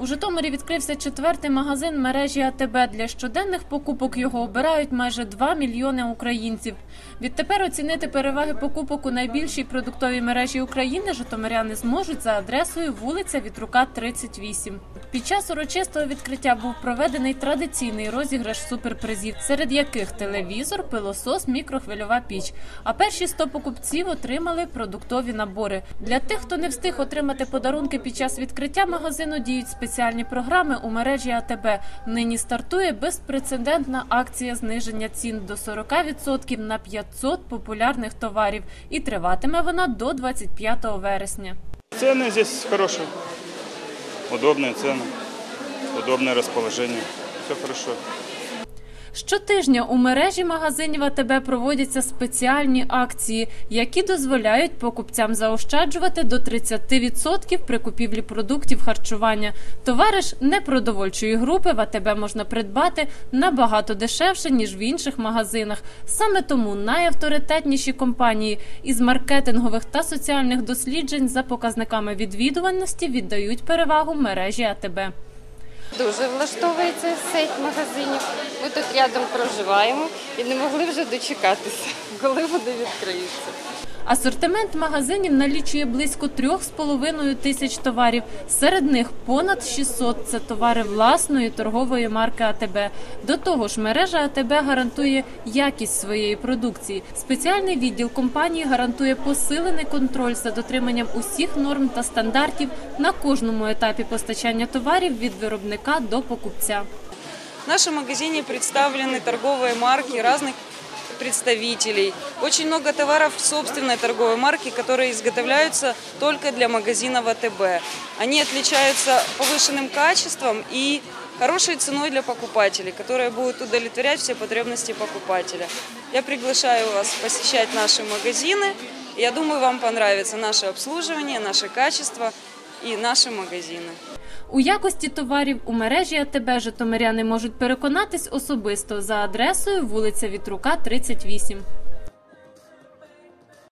У Житомирі відкрився четвертий магазин мережі АТБ. Для щоденних покупок його обирають майже 2 мільйони українців. Відтепер оцінити переваги покупок у найбільшій продуктовій мережі України житомиряни зможуть за адресою вулиця Вітрука, 38. Під час урочистого відкриття був проведений традиційний розіграш суперпризів, серед яких телевізор, пилосос, мікрохвильова піч. А перші 100 покупців отримали продуктові набори. Для тих, хто не встиг отримати подарунки під час відкриття магазину, діють спеціальні програми у мережі АТБ. Нині стартує безпрецедентна акція зниження цін до 40% на 500 популярних товарів, і триватиме вона до 25 вересня. Цены здесь хорошие, удобные цены, удобное расположение, все хорошо. Щотижня у мережі магазинів АТБ проводяться спеціальні акції, які дозволяють покупцям заощаджувати до 30% при купівлі продуктів харчування. Товариш непродовольчої групи в АТБ можна придбати набагато дешевше ніж в інших магазинах. Саме тому найавторитетніші компанії із маркетингових та соціальних досліджень за показниками відвідуваності віддають перевагу мережі АТБ. Дуже влаштовує ця сеть магазинів. Ми тут рядом проживаємо і не могли вже дочекатися, коли вони відкриються. Асортимент магазинів налічує близько 3,5 тисяч товарів. Серед них понад 600 – це товари власної торгової марки АТБ. До того ж, мережа АТБ гарантує якість своєї продукції. Спеціальний відділ компанії гарантує посилений контроль за дотриманням усіх норм та стандартів на кожному етапі постачання товарів від виробника до покупця. В нашем магазине представлены торговые марки разных представителей. Очень много товаров собственной торговой марки, которые изготовляются только для магазина ВТБ. Они отличаются повышенным качеством и хорошей ценой для покупателей, которая будет удовлетворять все потребности покупателя. Я приглашаю вас посещать наши магазины. Я думаю, вам понравится наше обслуживание, наше качество и наши магазины. У якості товарів у мережі АТБ житомиряни можуть переконатись особисто за адресою вулиця Вітрука, 38.